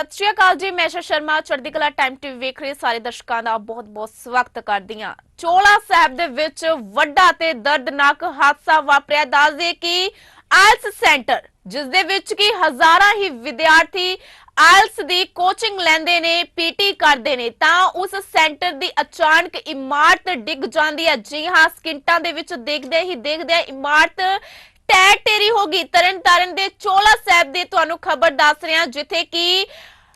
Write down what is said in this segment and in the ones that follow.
ਸਤਿ ਸ਼੍ਰੀ ਅਕਾਲ ਜੀ, ਮੈਂ ਸ਼ਾ ਸ਼ਰਮਾ, ਚੜ੍ਹਦੀ ਕਲਾ ਟਾਈਮ ਟੀਵੀ ਵੇਖ ਰਹੇ ਸਾਰੇ ਦਰਸ਼ਕਾਂ ਦਾ ਬਹੁਤ-ਬਹੁਤ ਸਵਾਗਤ ਕਰਦੀ ਹਾਂ। ਚੋਲਾ ਸਾਹਿਬ ਦੇ ਵਿੱਚ ਵੱਡਾ ਤੇ ਦਰਦਨਾਕ ਹਾਦਸਾ ਵਾਪਰਿਆ। ਦੱਸਦੇ ਕਿ ਆਇਲਸ ਸੈਂਟਰ, ਜਿਸ ਦੇ ਵਿੱਚ ਕਿ ਹਜ਼ਾਰਾਂ ਹੀ ਵਿਦਿਆਰਥੀ ਆਇਲਸ ਦੀ ਕੋਚਿੰਗ ਲੈਂਦੇ ਨੇ ਪੀਟੀ ਕਰਦੇ ਨੇ, ਤਾਂ ਉਸ ਸੈਂਟਰ ਦੀ ਅਚਾਨਕ ਇਮਾਰਤ ਡਿੱਗ ਜਾਂਦੀ ਹੈ। ਜੀ ਹਾਂ, ਸਕਿੰਟਾਂ ਦੇ ਵਿੱਚ ਦੇਖਦੇ ਹੀ ਦੇਖਦੇ ਇਮਾਰਤ ਟੈਰ ਟੇਰੀ ਹੋ ਗਈ। ਤਰਨ ਤਾਰਨ ਦੇ ਚੋਲਾ ਸਾਹਿਬ ਦੀ ਤੁਹਾਨੂੰ ਖਬਰ ਦੱਸ ਰਿਹਾ, ਜਿੱਥੇ ਕਿ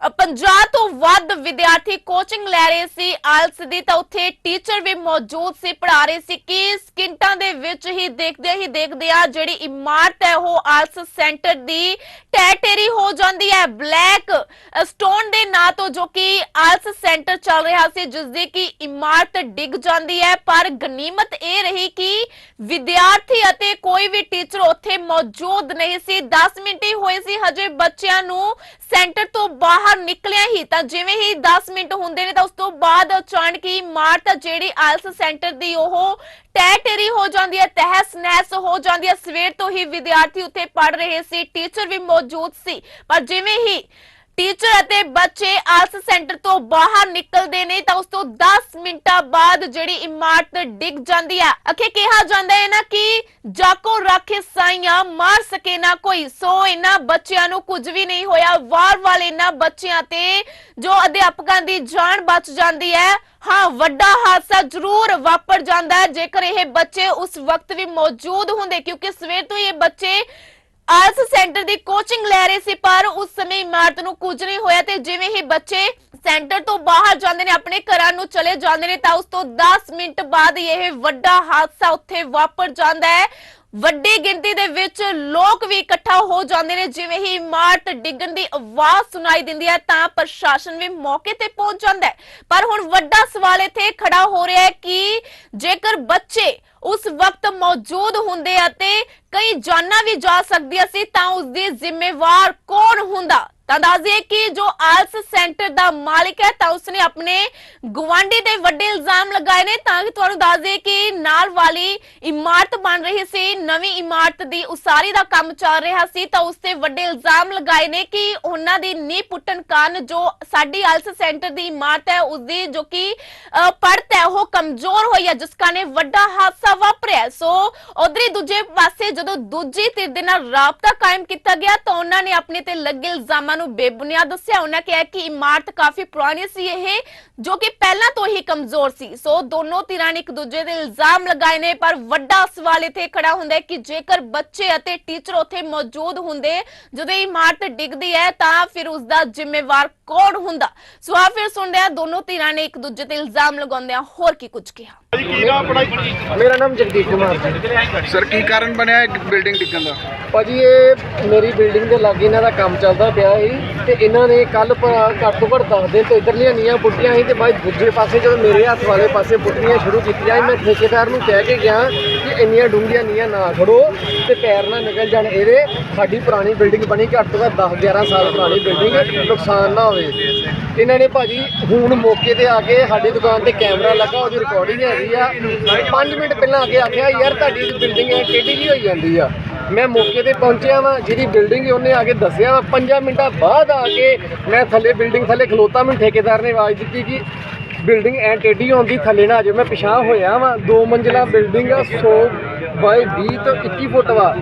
50 ਤੋਂ ਵੱਧ ਵਿਦਿਆਰਥੀ ਕੋਚਿੰਗ ਲੈ ਰਹੇ ਸੀ ਆਇਲਸ ਦੀ, ਤਾਂ ਉੱਥੇ ਟੀਚਰ ਵੀ ਮੌਜੂਦ ਸੀ, ਪੜ੍ਹਾ ਰਹੇ ਸੀ। ਕਿ ਸਕਿੰਟਾਂ ਦੇ ਵਿੱਚ ਹੀ ਦੇਖਦੇ ਹੀ ਦੇਖਦੇ ਆ, ਜਿਹੜੀ ਇਮਾਰਤ ਹੈ, ਉਹ ਆਇਲਸ ਸੈਂਟਰ ਦੀ ਟੈ ਹੋ ਜਾਂਦੀ ਹੈ। ਬਲੈਕ ਸਟੋਨ ਦੇ ਨਾਂ ਤੋਂ ਜੋ ਕਿ ਆਇਲਸ ਸੈਂਟਰ ਚੱਲ ਰਿਹਾ ਸੀ ਜਿਸ ਦੀ ਕਿ ਇਮਾਰਤ ਡਿੱਗ ਜਾਂਦੀ ਹੈ। ਪਰ ਗਨੀਮਤ ਇਹ ਰਹੀ ਕਿ ਵਿਦਿਆਰਥੀ ਅਤੇ ਕੋਈ ਵੀ ਟੀਚਰ ਉੱਥੇ ਮੌਜੂਦ ਨਹੀਂ ਸੀ। 10 ਮਿੰਟ ਹੀ ਹੋਏ ਸੀ, ਹਜੇ ਬੱਚਿਆਂ ਨੂੰ ਸੈਂਟਰ ਤੋਂ ਬਾਹਰ ਨਿਕਲਿਆ ਹੀ, ਤਾਂ ਜਿਵੇਂ ਹੀ 10 ਮਿੰਟ ਹੁੰਦੇ ਨੇ ਤਾਂ ਉਸ ਤੋਂ ਬਾਅਦ ਅਚਾਨਕ ਹੀ ਇਮਾਰਤ ਜਿਹੜੀ ਆਇਲਸ ਸੈਂਟਰ ਦੀ ਉਹ ਟੈਟੇਰੀ ਹੋ ਜਾਂਦੀ ਹੈ, ਤਹਿਸ ਨਹਿਸ ਹੋ ਜਾਂਦੀ ਹੈ। ਸਵੇਰ ਤੋਂ ਹੀ ਵਿਦਿਆਰਥੀ ਉੱਥੇ ਪੜ ਰਹੇ ਸੀ, ਟੀਚਰ ਵੀ ਮੌਜੂਦ ਸੀ। ਪਰ ਜਿਵੇਂ ਹੀ ਟੀਚਰ ਅਤੇ ਬੱਚੇ ਆਲਸ ਸੈਂਟਰ ਤੋਂ ਬਾਹਰ ਨਿਕਲਦੇ ਨੇ ਤਾਂ ਉਸ ਤੋਂ 10 ਮਿੰਟਾਂ ਬਾਅਦ ਜਿਹੜੀ ਇਮਾਰਤ ਡਿੱਗ ਜਾਂਦੀ ਹੈ ਅਖੇ ਕਿਹਾ ਜਾਂਦਾ ਹੈ ਨਾ ਕਿ ਜਾਕੋ ਰੱਖੇ ਸਾਈਆਂ, ਮਾਰ ਸਕੇ ਨਾ ਕੋਈ। ਸੋ ਇਹਨਾਂ ਬੱਚਿਆਂ ਨੂੰ ਕੁਝ ਵੀ ਨਹੀਂ ਹੋਇਆ। ਵਾਰ ਵਾਰ ਇਹਨਾਂ ਬੱਚਿਆਂ ਤੇ ਜੋ ਅਧਿਆਪਕਾਂ ਦੀ ਜਾਨ ਬਚ ਜਾਂਦੀ ਹੈ, ਹਾਂ, ਵੱਡਾ ਹਾਦਸਾ ਜ਼ਰੂਰ ਵਾਪਰ ਜਾਂਦਾ ਹੈ। ਜੇਕਰ ਇਹ ਬੱਚੇ ਉਸ ਵਕਤ ਵੀ ਮੌਜੂਦ ਹੁੰਦੇ, ਕਿਉਂਕਿ ਸਵੇਰ ਤੋਂ ਹੀ ਇਹ ਬੱਚੇ ਆਲਸ ਸੈਂਟਰ ਦੀ ਕੋਚਿੰਗ ਲੈ ਰਹੇ ਸੀ, ਪਰ ਉਸ ਸਮੇਂ ਇਮਾਰਤ ਨੂੰ ਕੁਝ ਨਹੀਂ ਹੋਇਆ ਤੇ ਜਿਵੇਂ ਹੀ ਬੱਚੇ ਸੈਂਟਰ ਤੋਂ ਬਾਹਰ ਜਾਂਦੇ ਨੇ, ਆਪਣੇ ਘਰਾਂ ਨੂੰ ਚਲੇ ਜਾਂਦੇ ਨੇ, ਤਾਂ ਉਸ ਤੋਂ 10 ਮਿੰਟ ਬਾਅਦ ਇਹ ਵੱਡਾ ਹਾਦਸਾ ਉੱਥੇ ਵਾਪਰ ਜਾਂਦਾ ਹੈ। ਵੱਡੀ ਗਿਣਤੀ ਦੇ ਵਿੱਚ ਲੋਕ ਵੀ ਇਕੱਠਾ ਹੋ ਜਾਂਦੇ ਨੇ, ਜਿਵੇਂ ਹੀ ਇਮਾਰਤ ਡਿੱਗਣ ਦੀ ਆਵਾਜ਼ ਸੁਣਾਈ ਦਿੰਦੀ ਹੈ, ਤਾਂ ਪ੍ਰਸ਼ਾਸਨ ਵੀ ਮੌਕੇ ਤੇ ਪਹੁੰਚ ਜਾਂਦਾ ਹੈ। ਪਰ ਹੁਣ ਵੱਡਾ ਸਵਾਲ ਇੱਥੇ ਖੜਾ ਹੋ ਰਿਹਾ ਹੈ ਕਿ ਜੇਕਰ ਬੱਚੇ ਉਸ ਵਕਤ ਮੌਜੂਦ ਹੁੰਦੇ ਅਤੇ ਕਈ ਜਾਨਾਂ ਵੀ ਜਾ ਸਕਦੀਆਂ ਸੀ, ਤਾਂ ਉਸ ਦੀ ਜ਼ਿੰਮੇਵਾਰ ਕੌਣ ਹੁੰਦਾ? ਤਾਂ ਦੱਸਦੇ ਕਿ ਜੋ ਆਲਸ ਸੈਂਟਰ ਦਾ ਮਾਲਿਕ ਹੈ, ਤਾਂ ਉਸਨੇ ਆਪਣੇ ਗਵਾਂਢੀ ਤੇ ਵੱਡੇ ਇਲਜ਼ਾਮ ਲਗਾਏ ਨੇ ਤਾਂ ਕਿ ਤੁਹਾਨੂੰ ਦੱਸ ਦਈਏ ਕਿ ਨਾਲ ਵਾਲੀ ਇਮਾਰਤ ਬਣ ਰਹੀ ਸੀ, ਨਵੀਂ ਇਮਾਰਤ ਦੀ ਉਸਾਰੀ ਦਾ ਕੰਮ ਚੱਲ ਰਿਹਾ ਸੀ, ਤਾਂ ਉਸ ਤੇ ਵੱਡੇ ਇਲਜ਼ਾਮ ਲਗਾਏ ਨੇ ਕਿ ਉਹਨਾਂ ਦੀ ਨੀ ਪੁੱਟਣ ਕਾਰਨ ਜੋ ਸਾਡੀ ਆਲਸ ਸੈਂਟਰ ਦੀ ਇਮਾਰਤ ਹੈ ਉਸ ਦੀ ਜੋ ਕਿ ਪਰਤ ਹੈ, ਉਹ ਕਮਜ਼ੋਰ ਹੋਈ ਹੈ, ਜਿਸ ਕਾਰਨ ਵੱਡਾ ਹਾਦਸਾ ਵਾਪਰਿਆ ਹੈ। ਸੋ ਉਧਰੀ ਦੂਜੇ ਪਾਸੇ ਜਦੋਂ ਦੂਜੀ ਧਿਰ ਦੇ ਨਾਲ ਰਾਬਤਾ ਕਾਇਮ ਕੀਤਾ ਗਿਆ, ਤਾਂ ਉਹਨਾਂ ਨੇ ਆਪਣੇ ਤੇ ਲੱਗੇ ਇਲਜ਼ਾਮਾਂ ਨੂੰ ਬੇਬੁਨਿਆਦ ਦੱਸਿਆ ਉਹਨਾਂ ਕਿਹਾ ਕਿ ਇਮਾਰਤ ਕਾਫੀ ਪੁਰਾਣੀ ਸੀ ਇਹ ਜੋ ਕਿ ਪਹਿਲਾਂ ਤੋਂ ਹੀ ਕਮਜ਼ੋਰ ਸੀ। ਸੋ ਦੋਨੋਂ ਧਿਰਾਂ ਨੇ ਇੱਕ ਦੂਜੇ ਦੇ ਇਲਜ਼ਾਮ ਲਗਾਏ ਨੇ ਪਰ ਵੱਡਾ ਸਵਾਲ ਇੱਥੇ ਖੜਾ ਹੁੰਦਾ ਹੈ ਕਿ ਜੇਕਰ ਬੱਚੇ ਅਤੇ ਟੀਚਰ ਉੱਥੇ ਮੌਜੂਦ ਹੁੰਦੇ ਜਦੋਂ ਇਹ ਇਮਾਰਤ ਡਿੱਗਦੀ ਹੈ ਤਾਂ ਫਿਰ ਉਸ ਦਾ ਜ਼ਿੰਮੇਵਾਰ ਕੌਣ ਹੁੰਦਾ? ਸੋ ਆ ਫਿਰ ਸੁਣਦੇ ਆ ਦੋਨੋਂ ਧਿਰਾਂ ਨੇ ਇੱਕ ਦੂਜੇ ਤੇ ਇਲਜ਼ਾਮ ਲਗਾਉਂਦਿਆਂ ਹੋਰ ਕੀ ਕੁਝ ਕਿਹਾ। ਮੇਰਾ ਨਾਮ ਜਗਦੀਪ ਕੁਮਾਰ ਜੀ ਸਰ ਕੀ ਕਾਰਨ ਬਣਿਆ ਇਹ ਬਿਲਡਿੰਗ ਡਿੱਗਣ ਦਾ? ਭਾਜੀ ਇਹ ਮੇਰੀ ਬਿਲਡਿੰਗ ਦੇ ਲਾਗੇ ਇਹਨਾਂ ਦਾ ਕੰਮ ਚੱਲਦਾ ਪਿਆ ਸੀ ਤੇ ਇਹਨਾਂ ਨੇ ਕੱਲ ਘੱਟ ਤੋਂ ਘੱਟ 10 ਦਿਨ ਤੋਂ ਇਧਰਲੀਆਂ ਨੀਆਂ ਪੁੱਟੀਆਂ ਸੀ ਤੇ ਬਾਅਦ ਦੂਜੇ ਪਾਸੇ ਜਦੋਂ ਮੇਰੇ ਹੱਥ ਵਾਲੇ ਪਾਸੇ ਪੁੱਟਣੀਆਂ ਸ਼ੁਰੂ ਕੀਤੀਆਂ ਮੈਂ ਠੇਕੇਦਾਰ ਨੂੰ ਕਹਿ ਕੇ ਗਿਆ ਕਿ ਇੰਨੀਆਂ ਡੂੰਘੀਆਂ ਨੀਆਂ ਨਾ ਖੜੋ ਤੇ ਪੈਰ ਨਾ ਨਿਕਲ ਜਾਣ ਇਹਦੇ। ਸਾਡੀ ਪੁਰਾਣੀ ਬਿਲਡਿੰਗ ਬਣੀ ਘੱਟ ਤੋਂ ਘੱਟ 10 11 ਸਾਲ ਪੁਰਾਣੀ ਬਿਲਡਿੰਗ, ਨੁਕਸਾਨ ਨਾ ਹੋਵੇ। ਇਹਨਾਂ ਨੇ ਭਾਜੀ ਹੁਣ ਮੌਕੇ ਤੇ ਆ ਕੇ ਸਾਡੀ ਦੁਕਾਨ ਤੇ ਕੈਮਰਾ ਲੱਗਾ, ਉਹਦੀ ਰਿਕਾਰਡਿੰਗ ਹੈਗੀ ਆ। 5 ਮਿੰਟ ਪਹਿਲਾਂ ਆ ਕੇ ਆਖਿਆ, ਯਾਰ ਤੁਹਾਡੀ ਬਿਲਡਿੰਗ ਹੈ ਟੇਢੀ ਜਿਹੀ ਹੋਈ ਜਾਂਦੀ ਆ? ਮੈਂ ਮੌਕੇ ਤੇ ਪਹੁੰਚਿਆ ਵਾਂ, ਜਿਹਦੀ ਬਿਲਡਿੰਗ ਹੈ ਉਹਨੇ ਆ ਕੇ ਦੱਸਿਆ ਵਾ। 5 ਮਿੰਟਾਂ ਬਾਅਦ ਆ ਕੇ ਮੈਂ ਥੱਲੇ ਬਿਲਡਿੰਗ ਥੱਲੇ ਖਲੋਤਾ, ਮੈਨੂੰ ਠੇਕੇਦਾਰ ਨੇ ਆਵਾਜ਼ ਦਿੱਤੀ ਕਿ ਬਿਲਡਿੰਗ ਐ ਟੇਢੀ ਹੁੰਦੀ ਥੱਲੇ ਨਾ ਆ ਜਾਓ ਮੈਂ ਪਿਛਾਂ ਹੋਇਆ ਵਾਂ, ਦੋ ਮੰਜ਼ਲਾ ਬਿਲਡਿੰਗ ਆ 100 ਬਾਈ 20 ਤੋਂ 21 ਫੁੱਟ ਵਾ।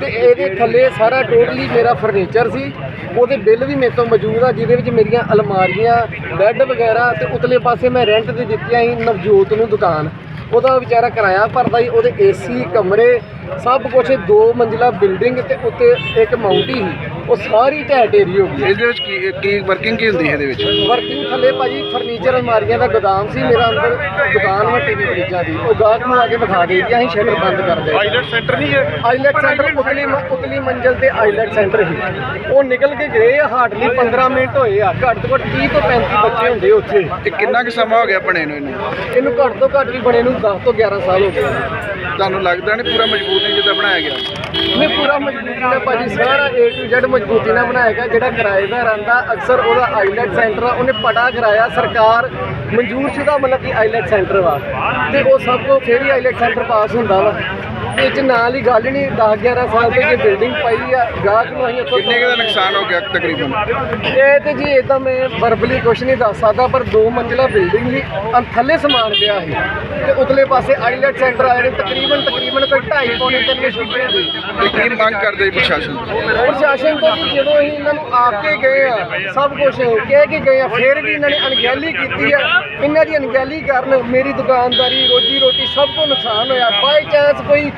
ਤੇ ਇਹਦੇ ਥੱਲੇ ਸਾਰਾ ਟੋਟਲੀ ਮੇਰਾ ਫਰਨੀਚਰ ਸੀ। ਉਹਦੇ ਬਿੱਲ ਵੀ ਮੇਰੇ ਤੋਂ ਮੌਜੂਦ ਆ, ਜਿਹਦੇ ਵਿੱਚ ਮੇਰੀਆਂ ਅਲਮਾਰੀਆਂ ਬੈੱਡ ਵਗੈਰਾ, ਤੇ ਉਤਲੇ ਪਾਸੇ ਮੈਂ ਰੈਂਟ ਤੇ ਦਿੱਤੀਆਂ ਸੀ ਨਵਜੋਤ ਨੂੰ ਦੁਕਾਨ। ਉਹਦਾ ਵਿਚਾਰਾ ਕਿਰਾਇਆ ਭਰਦਾ ਸੀ ਉਹਦੇ ਏਸੀ ਕਮਰੇ ਸਭ ਕੁਝ ਦੋ ਮੰਜ਼ਿਲਾ ਬਿਲਡਿੰਗ ਤੇ ਉੱਤੇ ਇੱਕ ਮਾਉਂਟੀ ਸੀ। ਉਹ ਸਾਰੀ ਢਹਿ ਢੇਰੀ ਹੋ ਗਈ। ਇਹਦੇ ਵਿੱਚ ਕੀ ਕੀ ਵਰਕਿੰਗ ਕੀ ਹੁੰਦੀ ਹੈ ਇਹਦੇ ਵਿੱਚ? ਵਰਕਿੰਗ ਥੱਲੇ ਭਾਜੀ ਫਰਨੀਚਰ ਅਲਮਾਰੀਆਂ ਦਾ ਗੋਦਾਮ ਸੀ ਮੇਰਾ ਅੰਦਰ ਦੁਕਾਨ ਵਾ ਟੀਵੀ ਫਰਿੱਜਾਂ ਦੀ। ਉਹ ਗਾਹਕ ਨੂੰ ਆ ਕੇ ਵਿਖਾ ਗਈ ਕਿ ਅਸੀਂ ਸ਼ਟਰ ਬੰਦ ਕਰ ਦੇ ਆਈਲੈਟ ਸੈਂਟਰ ਨਹੀਂ ਹੈ? ਆਈਲੈਟ ਸੈਂਟਰ ਉਤਲੀ ਉਤਲੀ ਮੰਜ਼ਲ ਤੇ ਆਈਲੈਟ ਸੈਂਟਰ ਸੀ। ਉਹ ਨਿਕਲ ਕੇ ਗਏ ਆ ਹਾਰਡਲੀ 15 ਮਿੰਟ ਹੋਏ ਆ। ਘੱਟ ਤੋਂ ਘੱਟ 30 ਤੋਂ 35 ਬੱਚੇ ਹੁੰਦੇ ਉੱਥੇ। ਇਹ ਕਿੰਨਾ ਕੁ ਸਮਾਂ ਹੋ ਗਿਆ ਬਣੇ ਨੂੰ ਇਹਨੂੰ? ਇਹਨੂੰ ਘੱਟ ਤੋਂ ਘੱਟ ਵੀ ਬਣੇ ਨੂੰ 10 ਤੋਂ 11 ਸਾਲ ਹੋ ਗਏ। ਤੁਹਾਨੂੰ ਲੱਗਦਾ ਨਹੀਂ ਪੂਰਾ ਮਜ਼ਬੂਤ ਨਹੀਂ ਜਿੱਦਾਂ ਬਣਾਇਆ ਗਿਆ? ਨੇ ਪੂਰਾ ਮਜ਼ਬੂਤੀ ਨਾਲ ਭਾਜੀ ਸਾਰਾ A to Z ਮਜ਼ਬੂਤੀ ਨਾਲ ਬਣਾਇਆ ਗਿਆ ਜਿਹੜਾ ਕਿਰਾਏਦਾਰ ਆਂਦਾ ਅਕਸਰ ਉਹਦਾ ਆਈਲੈਟ ਸੈਂਟਰ ਆ ਉਹਨੇ ਪਟਾ ਕਰਾਇਆ। ਸਰਕਾਰ ਮਨਜ਼ੂਰ ਸ਼ੁਦਾ ਮਤਲਬ ਕਿ ਆਈਲੈਟ ਸੈਂਟਰ ਵਾ। ਤੇ ਉਹ ਸਭ ਤੋਂ ਫੇਰ ਹੀ ਆਈਲੈਟ ਸੈਂਟਰ ਪਾਸ ਹੁੰਦਾ ਵਾ। ਇਹ ਚ ਨਾਲ ਹੀ ਗੱਲ ਨਹੀਂ 10 11 ਸਾਲ ਤੋਂ ਜੇ ਬਿਲਡਿੰਗ ਪਈ ਆ ਗਾਹਕ ਨੂੰ ਅਸੀਂ ਉੱਥੋਂ ਕਿੰਨੇ ਕੁ ਦਾ ਨੁਕਸਾਨ ਹੋ ਗਿਆ ਤਕਰੀਬਨ? ਇਹ ਤੇ ਜੀ ਇਦਾਂ ਮੈਂ ਵਰਬਲੀ ਕੁਝ ਨਹੀਂ ਦੱਸ ਸਕਦਾ ਪਰ ਦੋ ਮੰਜ਼ਿਲਾ ਬਿਲਡਿੰਗ ਸੀ ਅੰ ਥੱਲੇ ਸਮਾਨ ਪਿਆ ਸੀ। ਤੇ ਉਤਲੇ ਪਾਸੇ ਆਈਲੈਟ ਸੈਂਟਰ ਆ ਜਿਹੜੇ ਤਕਰੀਬਨ ਤਕਰੀਬਨ ਕੋਈ 2.5 ਪੌਣੇ 3 ਸ਼ੀਟੇ ਦੇ ਤੇ ਕੀ ਮੰਗ ਕਰਦੇ ਜੀ ਪ੍ਰਸ਼ਾਸਨ ਤੋਂ? ਪ੍ਰਸ਼ਾਸਨ ਤੋਂ ਵੀ ਜਦੋਂ ਅਸੀਂ ਇਹਨਾਂ ਨੂੰ ਆ ਕੇ ਗਏ ਆ ਸਭ ਕੁਝ ਕਹਿ ਕੇ ਗਏ ਆ ਫਿਰ ਵੀ ਇਹਨਾਂ ਨੇ ਅਣਗਹਿਲੀ ਕੀਤੀ ਆ। ਇਹਨਾਂ ਦੀ ਅਣਗਹਿਲੀ ਕਾਰਨ ਮੇਰੀ ਦੁਕਾਨਦਾਰੀ ਰੋਜੀ ਰੋਟੀ ਸਭ ਤੋਂ ਨੁਕਸਾਨ ਹੋਇਆ। ਬਾਈ ਚਾਂਸ ਕੋਈ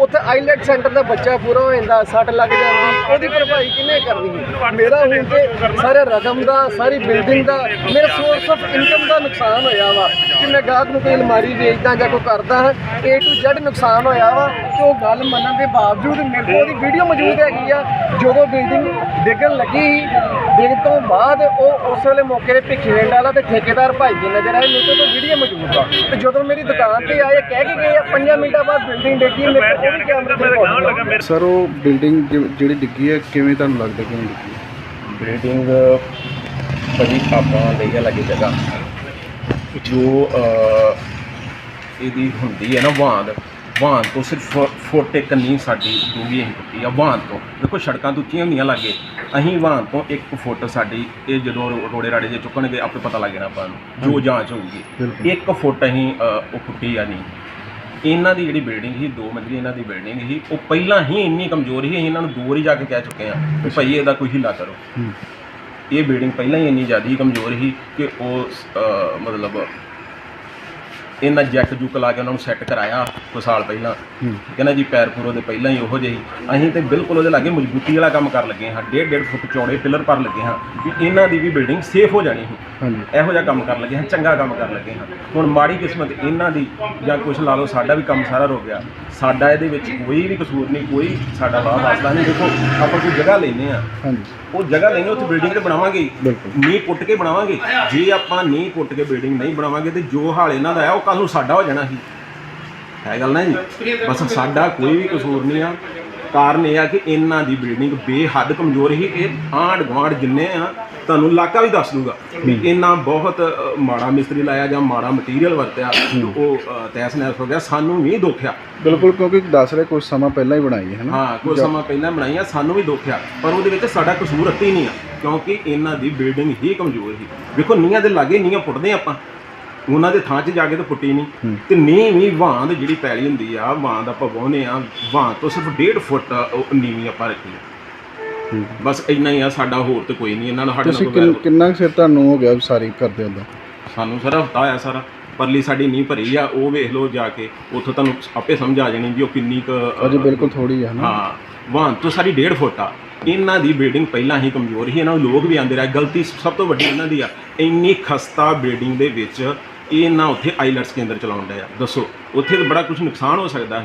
ਉੱਥੇ ਆਈਲੈਟ ਸੈਂਟਰ ਦਾ ਬੱਚਾ ਪੂਰਾ ਹੋ ਜਾਂਦਾ, ਸੱਟ ਲੱਗ ਜਾਂਦੀ, ਉਹਦੀ ਭਰਪਾਈ ਕਿੰਨੇ ਕਰਨੀ ਹੈ? ਮੇਰਾ ਹੁਣ ਤੇ ਸਾਰੇ ਰਕਮ ਦਾ, ਸਾਰੀ ਬਿਲਡਿੰਗ ਦਾ, ਮੇਰੇ ਸੋਰਸ ਆਫ ਇਨਕਮ ਦਾ ਨੁਕਸਾਨ ਹੋਇਆ ਵਾ। ਕਿ ਮੈਂ ਗਾਹਕ ਨੂੰ ਕੋਈ ਅਲਮਾਰੀ ਵੇਚਦਾ ਜਾਂ ਕੋਈ ਕਰਦਾ ਹਾਂ A to Z ਨੁਕਸਾਨ ਹੋਇਆ ਵਾ। ਤੇ ਉਹ ਗੱਲ ਮੰਨਣ ਦੇ ਬਾਵਜੂਦ ਮੇਰੇ ਕੋਲ ਉਹਦੀ ਵੀਡੀਓ ਮੌਜੂਦ ਹੈਗੀ ਆ। ਜਦੋਂ ਬਿਲਡਿੰਗ ਡਿੱਗਣ ਲੱਗੀ ਸੀ ਡਿੱਗ ਤੋਂ ਬਾਅਦ ਉਹ ਉਸ ਵੇਲੇ ਮੌਕੇ ਤੇ ਭਿੱਖੀਵਿੰਡ ਵਾਲਾ ਤੇ ਠੇਕੇਦਾਰ ਭਾਈ ਜੀ ਨਜ਼ਰ ਆਏ। ਮੇਰੇ ਕੋਲ ਵੀਡੀਓ ਮੌਜੂਦ ਆ। ਤੇ ਜਦੋਂ ਮੇਰੀ ਦੁਕਾਨ ਤੇ ਆਏ, ਕਹਿ ਕੇ ਗਏ ਆ 5 ਮਿੰਟਾਂ ਬਾਅਦ ਬਿਲਡਿੰਗ ਡਿੱਗੀ, ਮੇਰੇ ਸਰ ਉਹ ਬਿਲਡਿੰਗ ਜਿਹੜੀ ਡਿੱਗੀ ਹੈ ਕਿਵੇਂ ਤੁਹਾਨੂੰ ਲੱਗਦਾ ਕਿਵੇਂ ਡਿੱਗੀ? ਬਿਲਡਿੰਗ ਭਾਜੀ ਆਪਾਂ ਲਈ ਆ ਲੱਗੀ ਜਗ੍ਹਾ। ਜੋ ਇਹਦੀ ਹੁੰਦੀ ਹੈ ਨਾ ਵਾਂਦ ਵਾਂਦ ਤੋਂ ਸਿਰਫ ਫੁੱਟ ਇੱਕ ਨਹੀਂ ਸਾਡੀ ਡੂੰਘੀ ਅਸੀਂ ਪੁੱਟੀ ਆ ਵਾਂਦ ਤੋਂ। ਦੇਖੋ ਸੜਕਾਂ ਤੋਂ ਉੱਚੀਆਂ ਹੁੰਦੀਆਂ ਲੱਗੇ। ਅਸੀਂ ਵਾਂਦ ਤੋਂ ਇੱਕ ਫੁੱਟ ਸਾਡੀ ਇਹ ਜਦੋਂ ਰੋ- ਰੋੜੇ ਰਾੜੇ ਜੇ ਚੁੱਕਣਗੇ ਆਪੇ ਪਤਾ ਲੱਗ ਜਾਣਾ ਆਪਾਂ ਨੂੰ ਜੋ ਜਾਂਚ ਹੋਊਗੀ। ਇੱਕ ਫੁੱਟ ਅਸੀਂ ਉਹ ਪੁੱਟੀ ਆ ਨਹੀਂ। ਇਹਨਾਂ ਦੀ ਜਿਹੜੀ ਬਿਲਡਿੰਗ ਸੀ ਦੋ ਮੰਜ਼ਲੀ ਇਹਨਾਂ ਦੀ ਬਿਲਡਿੰਗ ਸੀ ਉਹ ਪਹਿਲਾਂ ਹੀ ਇੰਨੀ ਕਮਜ਼ੋਰ ਸੀ ਅਸੀਂ ਇਹਨਾਂ ਨੂੰ ਦੋ ਵਾਰੀ ਜਾ ਕੇ ਕਹਿ ਚੁੱਕੇ ਆ ਕਿ ਭਾਈ ਇਹਦਾ ਕੋਈ ਹਿੱਲਾ ਕਰੋ। ਇਹ ਬਿਲਡਿੰਗ ਪਹਿਲਾਂ ਹੀ ਇੰਨੀ ਜ਼ਿਆਦਾ ਹੀ ਕਮਜ਼ੋਰ ਸੀ ਕਿ ਉਹ ਅਹ, ਮਤਲਬ ਇਹਨਾਂ ਜੈਕ ਜੁਕ ਲਾ ਕੇ ਉਹਨਾਂ ਨੂੰ ਸੈੱਟ ਕਰਾਇਆ ਕੁਝ ਸਾਲ ਪਹਿਲਾਂ। ਕਹਿੰਦਾ ਜੀ ਪੈਰ ਪੂਰੋ ਦੇ ਪਹਿਲਾਂ ਹੀ ਉਹੋ ਜਿਹੀ ਅਸੀਂ ਤੇ ਬਿਲਕੁਲ ਉਹਦੇ ਲਾਗੇ ਮਜ਼ਬੂਤੀ ਵਾਲਾ ਕੰਮ ਕਰ ਲੱਗੇ ਹਾਂ। ਡੇਢ ਡੇਢ ਫੁੱਟ ਚੌੜੇ ਪਿਲਰ ਪਰ ਲੱਗੇ ਹਾਂ ਵੀ ਇਹਨਾਂ ਦੀ ਵੀ ਬਿਲਡਿੰਗ ਸੇਫ ਹੋ ਜਾਣੀ ਸੀ। ਹਾਂਜੀ। ਇਹੋ ਜਿਹਾ ਕੰਮ ਕਰਨ ਲੱਗੇ ਹਾਂ ਚੰਗਾ ਕੰਮ ਕਰਨ ਲੱਗੇ ਹਾਂ। ਹੁਣ ਮਾੜੀ ਕਿਸਮਤ ਇਹਨਾਂ ਦੀ ਜਾਂ ਕੁਝ ਲਾ ਲਓ ਸਾਡਾ ਵੀ ਕੰਮ ਸਾਰਾ ਰੁਕ ਗਿਆ। ਸਾਡਾ ਇਹਦੇ ਵਿੱਚ ਕੋਈ ਵੀ ਕਸੂਰ ਨਹੀਂ ਕੋਈ ਸਾਡਾ ਲਾਭ ਵਾਸਤਾ ਨਹੀਂ। ਦੇਖੋ ਆਪਾਂ ਕੋਈ ਜਗ੍ਹਾ ਲੈਨੇ ਆ ਉਹ ਜਗ੍ਹਾ ਲੈਣੀ ਉੱਥੇ ਬਿਲਡਿੰਗ ਤੇ ਬਣਾਵਾਂਗੇ। ਹੀ। ਨੀਂਹ ਪੁੱਟ ਕੇ ਬਣਾਵਾਂਗੇ। ਜੇ ਆਪਾਂ ਨੀਂਹ ਪੁੱਟ ਕੇ ਬਿਲਡਿੰਗ ਨਹੀਂ ਬਣਾਵਾਂਗੇ ਤੇ ਜੋ ਹਾਲ ਇਹਨਾਂ ਦਾ ਆ ਉਹ ਕੱਲ ਨੂੰ ਸਾਡਾ ਹੋ ਜਾਣਾ ਸੀ। ਹੈ ਗੱਲ ਨਾ ਜੀ? ਬਸ ਸਾਡਾ ਕੋਈ ਵੀ ਕਸੂਰ ਨਹੀਂ ਆ। ਕਾਰਨ ਇਹ ਆ ਕਿ ਇਹਨਾਂ ਦੀ ਬਿਲਡਿੰਗ ਬੇਹੱਦ ਕਮਜ਼ੋਰ ਸੀ। ਇਹ ਆਂਢ ਗੁਆਂਢ ਜਿੰਨੇ ਆ ਤੁਹਾਨੂੰ ਇਲਾਕਾ ਵੀ ਦੱਸ ਦੂਗਾ ਵੀ ਇਹਨਾਂ ਬਹੁਤ ਮਾੜਾ ਮਿਸਤਰੀ ਲਾਇਆ ਜਾਂ ਮਾੜਾ ਮਟੀਰੀਅਲ ਵਰਤਿਆ ਉਹ ਅ, ਤਹਿਸ ਨਹਿਸ ਹੋ ਗਿਆ। ਸਾਨੂੰ ਵੀ ਦੁੱਖ ਆ। ਬਿਲਕੁਲ ਕਿਉਂਕਿ ਦੱਸ ਰਹੇ ਕੁਝ ਸਮਾਂ ਪਹਿਲਾਂ ਹੀ ਬਣਾਈ ਹੈ ਨਾ ਹਾਂ ਕੋਈ ਸਮਾਂ ਪਹਿਲਾਂ ਬਣਾਈ ਆ ਸਾਨੂੰ ਵੀ ਦੁੱਖ ਆ। ਪਰ ਉਹਦੇ ਵਿੱਚ ਸਾਡਾ ਕਸੂਰ ਅੱਤੀ ਨਹੀਂ ਆ ਕਿਉਂਕਿ ਇਹਨਾਂ ਦੀ ਬਿਲਡਿੰਗ ਹੀ ਕਮਜ਼ੋਰ ਸੀ। ਵੇਖੋ ਨੀਹਾਂ ਦੇ ਲਾਗੇ ਨੀਹਾਂ ਪੁੱਟਦੇ ਆਪਾਂ। ਉਹਨਾਂ ਦੇ ਥਾਂ 'ਚ ਜਾ ਕੇ ਤਾਂ ਪੁੱਟੀ ਨਹੀਂ ਤੇ ਨੀਂਹ ਵੀ ਵਾਂਦ ਜਿਹੜੀ ਪੈਲੀ ਹੁੰਦੀ ਆ ਵਾਂਦ ਆਪਾਂ ਵਾਹੁੰਦੇ ਆ ਵਾਂ ਤੋਂ ਸਿਰਫ 1.5 ਫੁੱਟ ਉਹ ਨੀਵੀਂ ਆਪਾਂ ਰੱਖੀ ਆ। ਬਸ ਇੰਨਾ ਹੀ ਆ ਸਾਡਾ ਹੋਰ ਤੇ ਕੋਈ ਨਹੀਂ ਇਹਨਾਂ ਨਾਲ ਸਾਡੇ ਨਾਲ ਤੁਸੀਂ ਕੋਈ ਵੈਰ- ਕਿੰਨ- ਕਿੰਨਾ ਕੁ ਚਿਰ ਤੁਹਾਨੂੰ ਹੋ ਗਿਆ ਸਾਰੀ ਕਰਦੇ ਹੁੰਦਾ ਸਾਨੂੰ ਸਾਰਾ ਹਫਤਾ ਆਇਆ ਸਾਰਾ ਪਰਲੀ ਸਾਡੀ ਨੀਂਹ ਭਰੀ ਆ ਉਹ ਵੇਖ ਲਓ ਜਾ ਕੇ ਉੱਥੋਂ ਤੁਹਾਨੂੰ ਆਪੇ ਸਮਝ ਆ ਜਾਣੀ ਵੀ ਉਹ ਕਿੰਨੀ ਕੁ ਅ, ਅਜੇ ਬਿਲਕੁਲ ਥੋੜੀ ਹੈ ਨਾ ਹਾਂ ਵਾਂ ਤੋਂ ਸਾਡੀ 1.5 ਫੁੱਟ ਆ। ਇਹਨਾਂ ਦੀ ਬਿਲਡਿੰਗ ਪਹਿਲਾਂ ਹੀ ਕਮਜ਼ੋਰ ਸੀ ਇਹਨਾਂ ਨੂੰ ਲੋਕ ਵੀ ਆਂਦੇ ਰਹੇ ਗਲਤੀ ਸਭ ਤੋਂ ਵੱਡੀ ਇਹਨਾਂ ਦੀ ਆ। ਇੰਨੀ ਖਸਤਾ ਬਿਲਡਿੰਗ ਦੇ ਵਿੱਚ ਇਹ ਨਾ ਉੱਥੇ ਆਈਲੈਟਸ ਕੇਂਦਰ ਚਲਾਉਣ ਆ ਦੱਸੋ, ਉੱਥੇ ਤਾਂ ਬੜਾ ਕੁਝ ਨੁਕਸਾਨ ਹੋ ਸਕਦਾ